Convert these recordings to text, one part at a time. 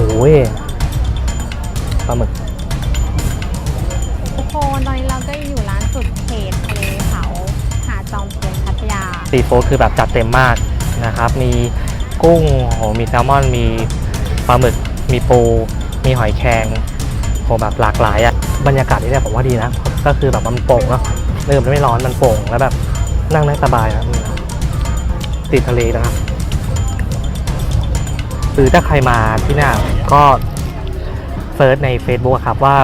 อ้ยปลาหมึก ทุกคนตอนนี้เราก็อยู่ร้านสุดเขตทะเลเผาหาดจอมเทียนพัทยา ซีฟู้ดคือแบบจัดเต็มมากนะครับ มีกุ้งโหมีแซลมอน มีปลาหมึก มีปู มีหอยแครงโหแบบหลากหลายอะบรรยากาศที่เนี่ยผมว่าดีนะ ก็คือแบบมันโปร่งเนาะเออมันไม่ร้อนมันโปร่งแล้วแบบนั่งได้สบายนะอืมติดทะเลนะครับ หรือถ้าใครมาที่เนี่ยก็เซิร์ชใน Facebook ครับว่า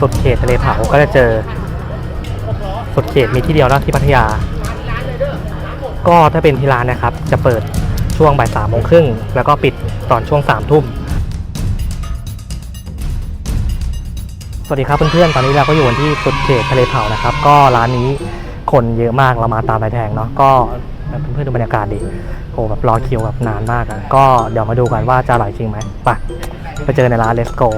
สุดเขตทะเลเผาก็จะเจอสุดเขตมีที่เดียวนะที่พัทยา ก็ถ้าเป็นที่ร้านนะครับ จะเปิดช่วงบ่ายสามโมงครึ่งแล้วก็ปิดตอนช่วงสามทุ่มสวัสดีครับเพื่อนๆ ตอนนี้เราก็อยู่กันที่สุดเขตทะเลเผานะครับ ก็ร้านนี้ คนเยอะมากเรามาตามไปแทงเนาะก็เพื่อนๆดูบรรยากาศดิโอ้แบบรอคิวแบบนานมากอะก็เดี๋ยวมาดูกันว่าจะอร่อยจริงไหมไปไปเจอในร้าน let's go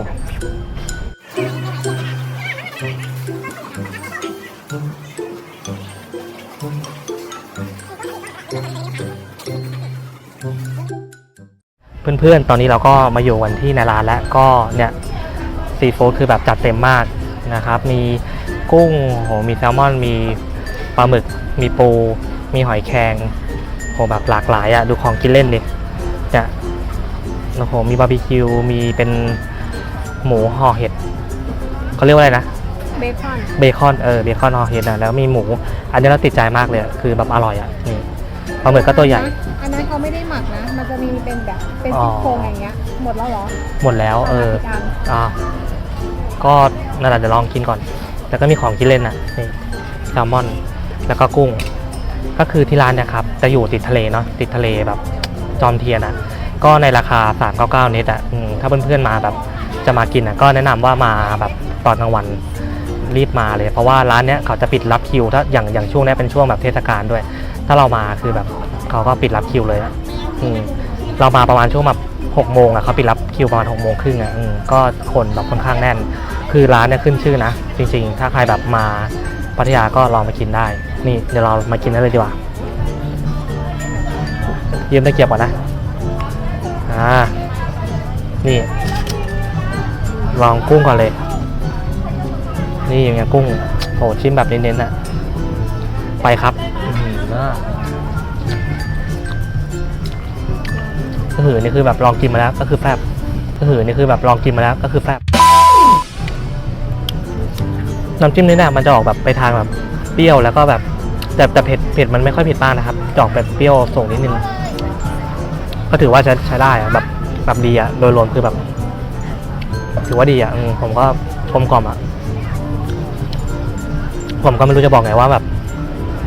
เพื่อนๆ ตอนนี้เราก็มาอยู่กันที่ในร้านแล้วก็เนี่ยซีฟู้ดคือแบบจัดเต็มมากนะครับ มีกุ้งโหมีแซลมอน มี ปลาหมึก มีปู มีหอยแครงโหแบบหลากหลายอะ่ะดูของกินเล่นดิเนี่ยโอ้โหมีบาร์บีคิว มีเป็นหมูห่อเห็ดเขาเรียกว่าอะไรนะ เบคอน เบคอน เออ เบคอนห่อเห็ดนะแล้วมีหมู อันนี้เราติดใจมากเลยอะคือแบบอร่อยอะ่ะนี่ปลาหมึกก็ตัวใหญ่ อันนั้นเขาไม่ได้หมักนะ มันจะมีเป็นแบบ เป็นอ๋อซี่โครงอย่างเงี้ย หมดแล้วเหรอ หมดแล้ว เออามาอีกนอ่าก็นั่นแหละเดี๋ยวลองกินก่อน แล้วก็มีของกินเล่นนะนี่แซลมอน แล้วก็กุ้ง ก็คือที่ร้านเนี่ยครับจะอยู่ติดทะเลเนาะติดทะเลแบบจอมเทียนอะ ก็ในราคา 399 เน็ตอะถ้าเพื่อนๆมาแบบจะมากินอะก็แนะนำว่ามาแบบตอนกลางวันรีบมาเลย เพราะว่าร้านเนี้ยเขาจะปิดรับคิว ถ้าอย่างอย่างช่วงนี้เป็นช่วงแบบเทศกาลด้วย ถ้าเรามาคือแบบเขาก็ปิดรับคิวเลยอะอืมเรามาประมาณช่วงแบบหกโมงอะเขาปิดรับคิวประมาณหกโมงครึ่งอะอืมก็คนแบบค่อนข้างแน่น คือร้านเนี่ยขึ้นชื่อนะ จริง ๆ ถ้าใครแบบมา พัทยาก็ลองมากินได้ นี่เดี๋ยวเรามากินได้เลยดีกว่ายืมตะเกียบก่อนนะ อ่า นี่ ลองกุ้งก่อนเลย นี่อย่างเงี้ยกุ้งโหชิมแบบเน้นๆอะไปครับอือหือน่าก็หือนี่คือแบบลองกินมาแล้วก็คือแฟบก็หือนี่คือแบบลองกินมาแล้วก็คือแฟบ น้ำจิ้มนี่เนี่ยมันจะออกแบบไปทางแบบเปรี้ยวแล้วก็แบบแต่แต่เผ็ดเผ็ดมันไม่ค่อยเผ็ดมากนะครับจะออกแบบเปรี้ยวส่งนิดนึง ก็ถือว่าใช้ใช้ได้อะแบบแบบดีอะโดยรวมคือแบบ ถือว่าดีอะผมก็กลมกล่อมอะผมก็ไม่รู้จะบอกไงว่าแบบ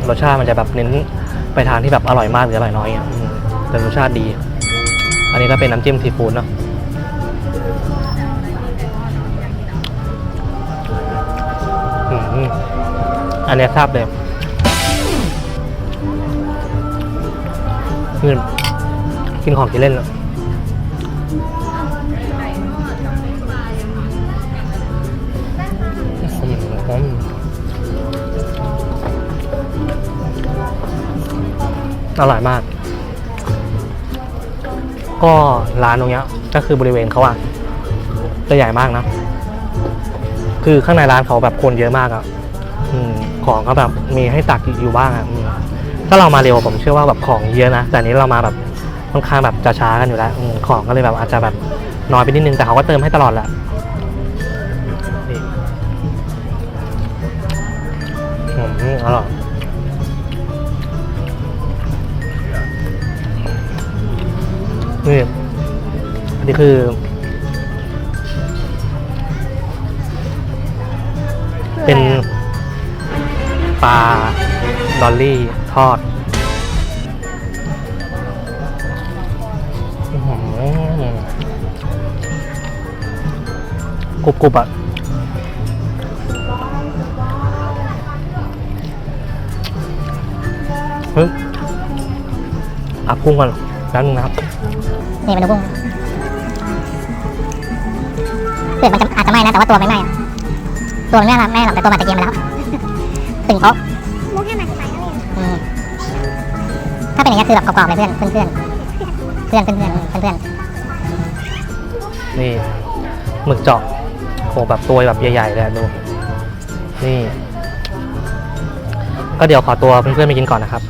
รสชาติมันจะแบบเน้นไปทางที่แบบอร่อยมากหรืออร่อยน้อยอะแต่รสชาติดี อันนี้ก็เป็นน้ำจิ้มซีฟู้ดเนาะ อันนี้ทราบเลยนี่กินของกินเล่นแล้วอืมอร่อยมาก ก็ร้านตรงเนี้ยก็คือบริเวณเขาอะจะใหญ่มากนะ คือข้างในร้านเขาแบบคนเยอะมากอะ อมของก็แบบมีให้ตักอยู่บ้างอะ่ะอืมถ้าเรามาเร็วผมเชื่อว่าแบบของเยอะนะ แต่อันนี้เรามาแบบค่อนข้างแบบจะช้ากันอยู่แล้วอมของก็เลยแบบอาจจะแบบน้อยไปนิดนึงแต่เขาก็เติมให้ตลอดแหละนี่อืมอร่อย นี่อันนี้คือ ปลาดอลลี่ทอดกรุบกรุบอะเฮ้ยอับกุ้งก่อนแป๊บนึงนะครับนี่มันดูกุ้งเปลือกมันจะอาจจะไหม้นะแต่ว่าตัวไม่ไหม้ตัวมันไม่ไหม้หรอกแต่ตัวมันตะเกียงมาแล้ว ตึงเคามุกแห้มันสบายแลยถ้าเป็นอย่างนี้คือแบบกรอบๆเลยเพื่อนเพื่อนเพื่อนเพื่อนเพื่อนเพื่อนเพื่อนนี่หมึกเจาะโหแบบตัวแบบใหญ่ๆเลยดูนี่ก็เดี๋ยวขอตัวเพื่อนๆไปกินก่อนนะครับ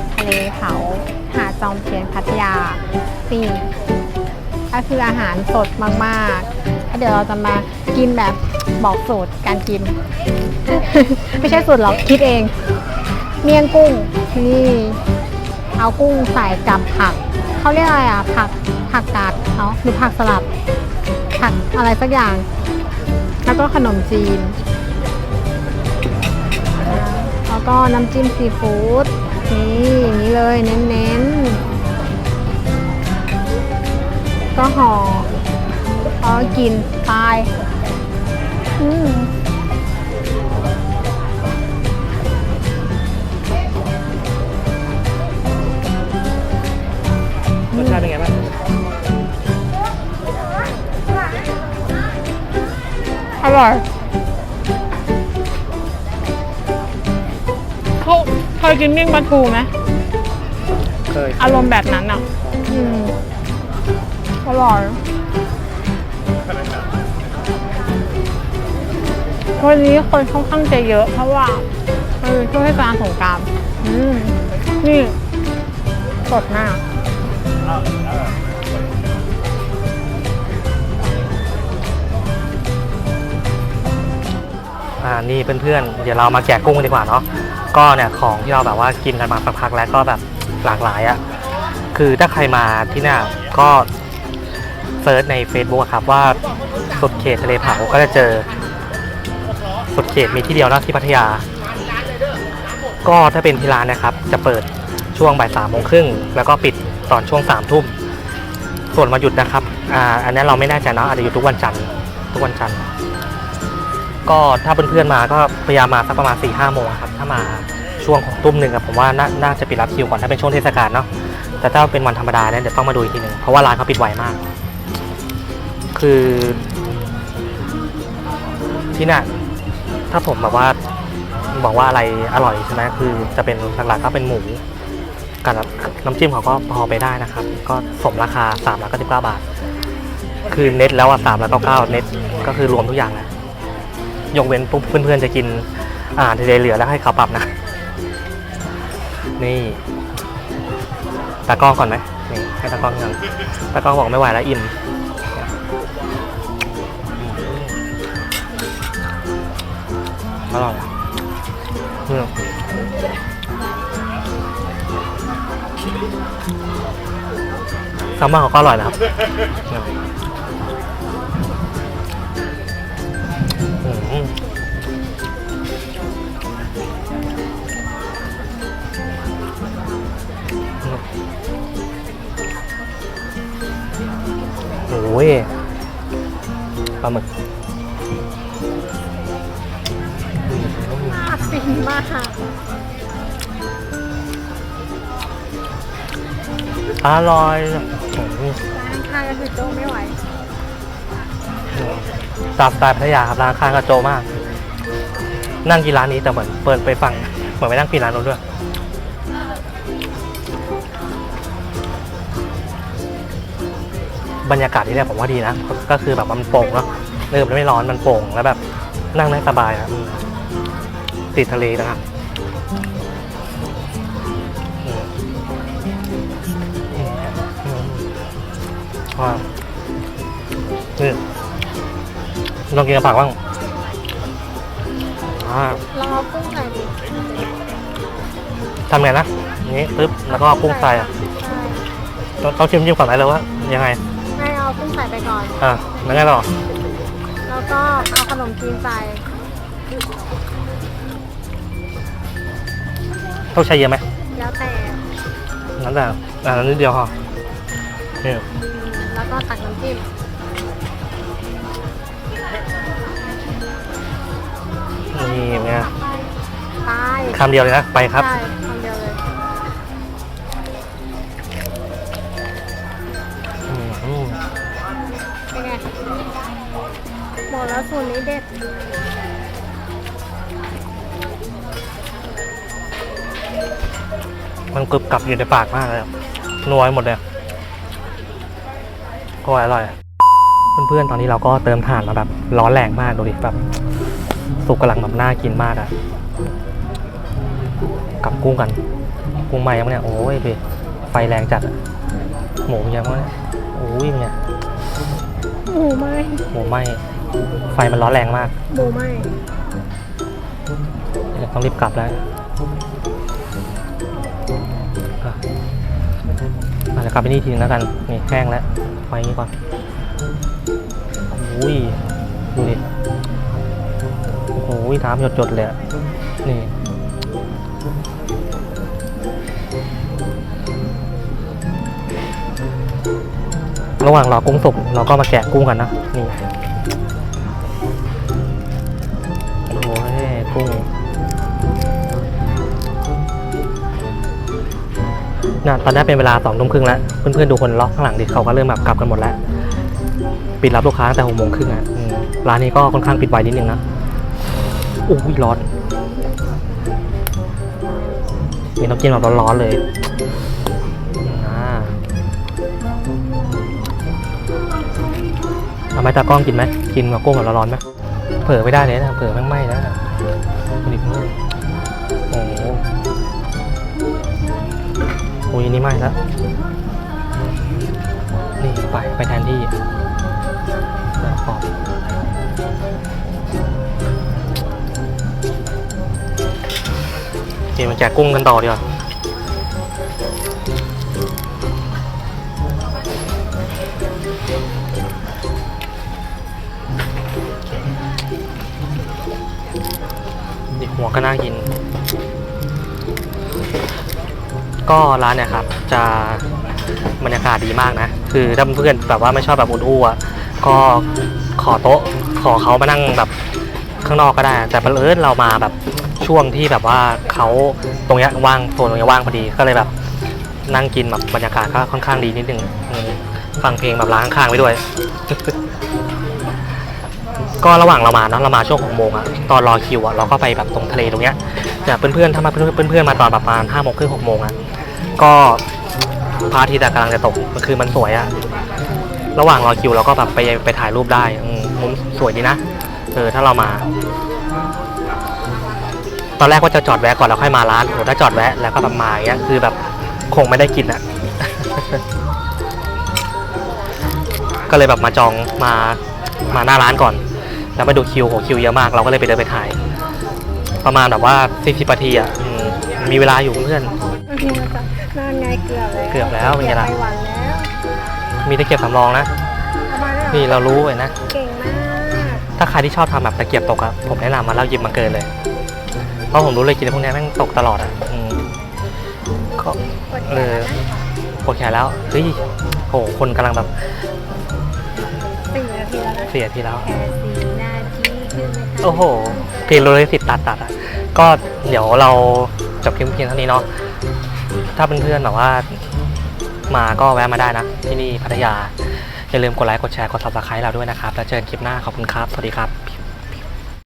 ตทะเลเผาหาดจอมเทียนพัทยานี่ก็คืออาหารสดมากๆแล้วเดี๋ยวเราจะมากินแบบบอกสูตรการกิน ไม่ใช่สูตรหรอกคิดเอง เมี่ยงกุ้งนี่เอากุ้งใส่กับผักเขาเรียกอะไรอะ ผักผักกาดเนาะหรือผักสลัดผักอะไรสักอย่าง แล้วก็ขนมจีน แล้วก็น้ำจิ้มซีฟู้ด นี่อย่างนี้เลยเน้นๆ ก็ห่อเอากินตายอืมรสชาติเป็นไงบ้างอร่อย เขาเคยกินมิ่งปลาทูไหมเคยอารมณ์แบบนั้นอะ อืมอร่อยวันนี้คนค่อนข้างจะเยอะ เพราะว่ามันเป็นช่วงเทศกาลสงกรารอืมนี่สดมากอ่านี่เพื่อนๆ เดี๋ยวเรามาแกะกุ้งกันดีกว่าเนาะ ก็เนี่ยของที่เราแบบว่ากินกันมาสักพักแล้วก็แบบหลากหลายอะ่ะคือถ้าใครมาที่นี่ก็เซิร์ชใน Facebook ครับว่าสุดเขตทะเลเผาก็จะเจอ สุดเขตมีที่เดียวนะที่พัทยา ก็ถ้าเป็นที่ร้านนะครับ จะเปิดช่วงบ่ายสามโมงครึ่งแล้วก็ปิดตอนช่วงสามทุ่มส่วนวันหยุดนะครับอ่าอันนี้เราไม่แน่ใจเนาะอาจจะหยุดทุกวันจันทร์ทุกวันจันทร์ ก็ถ้าเพื่อนๆมาก็พยายามมาสักประมาณ4ี่ห้าโมงครับถ้ามาช่วงของตุ้มหนึ่งอะผมว่านาน่าจะปิดรับคิวก่อนถ้าเป็นช่วงเทศกาลเนาะแต่ถ้าเป็นวันธรรมดาเนี่ยเดี๋ยวต้องมาดูอีกทีหนึ่งเพราะว่าร้านเขาปิดไวมาก คือที่น่ะถ้าผมแบบว่าบอกว่าอะไรอร่อยใช่ไหมคือจะเป็นหลักๆก็เป็นหมูกับน้ำจิ้มเขาก็พอไปได้นะครับ ก็สมราคา3ามร้อยเก้าสิบเก้าบาท คือเน็ตแล้วอะสามร้อยเก้าเก้าเน็ตก็คือรวมทุกอย่างแล้ว ยกเว้นปุ๊บเพื่อนๆจะกินอาหารทะเลเหลือแล้วให้เขาปรับนะ นี่ตากล้องก่อนไหมนี่ให้ตากล้องก่อนตากล้องบอกไม่ไหวแล้วอิ่มอร่อยอะอืมแซลมอนเขาก็อร่อยนะครับ ปลาหมึกฟินมากอร่อยอืมร้านข้างก็คือโจไม่ไหวตามสไตล์พัทยาครับร้านข้างกระโจมาก นั่งกินร้านนี้แต่เหมือนเปิดไปฟังเหมือนไปนั่งกินร้านนู้นด้วย บรรยากาศที่นี่ผมว่าดีนะ ก็คือแบบมันโปร่งเนาะเริ่มแล้วไม่ร้อนมันโปร่งแล้วแบบนั่งได้สบายนะติดทะเลนะครับลองกินกับผักบ้างราอากุ้งใส่ทำไงนะนี้ปึ๊บ แล้วก็กุ้งใส่อะเขาชิมยิ่งก่อนไหนเลยว่า ยังไง ส่ไปก่อน อะแล้วไงต่อแล้วก็เอาขนมจีนใส่ต้องใช้เยอะไหมแล้วแต่นั้นแต่อ่านั้นนิดเดียวพอนี่อืมแล้วก็ตักน้ำจิ้มนี่ไงตายคำเดียวเลยนะไปครับ ใช่ หมดแล้วสูตรนี้เด็ดมันกรึบกรับอยู่ในปากมากเลยอะนัวไปหมดเลยก็อร่อย เพื่อนๆ ตอนนี้เราก็เติมถ่านมาแบบ ร้อนแรงมากดูดิแบบสุกกำลังแบบน่ากินมากอะกับกุ้งกัน กุ้งใหม่ยังเนี่ย โอ้ยดูดิไฟแรงจัดอะหมูยังวะเนี่ยโอ้ยเนี่ย หมูไหมหมูไหม ไฟมันร้อนแรงมากหมูไหมเดี๋ยวต้องรีบกลับแล้วอะอาจจะกลับไปนี่ทีนึงแล้วกัน นี่แห้งแล้วไว้อย่างนี้ก่อนอุ้ยดูดิโอ้โหน้ำหยดๆเลยอะนี่ระหว่างรอกุ้งสุกเราก็มาแกะกุ้งกันนะ นี่ กุ้ง น่ะตอนนี้เป็นเวลาสองทุ่มครึ่งแล้ว เพื่อนๆดูคนล็อกข้างหลังดิเขาก็เริ่มแบบกลับกันหมดแล้ว ปิดรับลูกค้าตั้งแต่หกโมงครึ่งอะอืมร้านนี้ก็ค่อนข้างปิดไวนิดนึงนะอุ้ยร้อนมีน้ำกินแบบร้อนๆเลยอ่าเอาไหมตากล้องกินไหม กินกับกุ้งแบบร้อนๆไหม เผลอไม่ได้เลยนะเผลอแม่งไหม้แล้วนะดูดิเพื่อนโอ้โหโอ้ยนี่ไหม้แล้วนี่ไปไปแทนที่แล้วขอบโอเคมาแจกกุ้งกันต่อดีกว่า หัวก็น่ากิน ก็ร้านเนี่ยครับ จะบรรยากาศดีมากนะ คือถ้าเพื่อนแบบว่าไม่ชอบแบบอุ่นอู้อะก็ขอโต๊ะขอเขามานั่งแบบข้างนอกก็ได้ แต่บังเอิญเรามาแบบช่วงที่แบบว่าเขาตรงนี้ว่างโซนตรงนี้ว่างพอดีก็เลยแบบนั่งกินแบบบรรยากาศก็ค่อนข้างดีนิดนึงฟังเพลงแบบร้านข้างๆไปด้วย ก็ระหว่างเรามาเนาะเรามาช่วงหกโมงอะตอนรอคิวอะเราก็ไปแบบตรงทะเลตรงเนี้ยเนี่ยเพื่อนๆถ้ามาเพื่อนๆมาตอนประมาณห้าโมงครึ่งหกโมงอะก็พระอาทิตย์กำลังจะตกคือมันสวยอะระหว่างรอคิวเราก็แบบไปไปถ่ายรูปได้มมุมสวยดีนะเออถ้าเรามา ตอนแรกว่าจะจอดแวะก่อนแล้วค่อยมาร้านโหถ้าจอดแวะแล้วก็แบบมาอย่างเงี้ยคือแบบคงไม่ได้กินอะก็เลยแบบมาจองมามาหน้าร้านก่อน แล้วมาดูคิวโหคิวเยอะมาก เราก็เลยไปเดินไปถ่าย ประมาณแบบว่า40นาทีอะอืมมีเวลาอยู่เพื่อน โอเคมาจ้ะนั่นไงเกือบแล้วเกือบแล้วเป็นไงล่ะไปหวันแล้วมีตะเกียบสำรองนะ เอามาแล้วนี่เรารู้เลยนะ เก่งมากถ้าใครที่ชอบทำแบบตะเกียบตกอะผมแนะนำมาแล้วหยิบมาเกินเลย เพราะผมรู้เลยกินพวกเนี้ยแม่งตกตลอดอะอืมก็ กดเออปวดแขนแล้ว เฮ้ย โห คนกำลังแบบสี่นาทีแล้วนะเสียทีแล้วแค่สี่นาทีคือไม่ทัน โอ้โห เพลงโรเลสิตตัดตัดอะ ก็เดี๋ยวเราจบคลิปเพียงเท่านี้เนาะ ถ้าเพื่อนๆแบบว่า มาก็แวะมาได้นะ ที่นี่พัทยา อย่าลืมกดไลค์ กดแชร์ กด subscribe เราด้วยนะครับ แล้วเจอกันคลิปหน้า ขอบคุณครับ สวัสดีครับ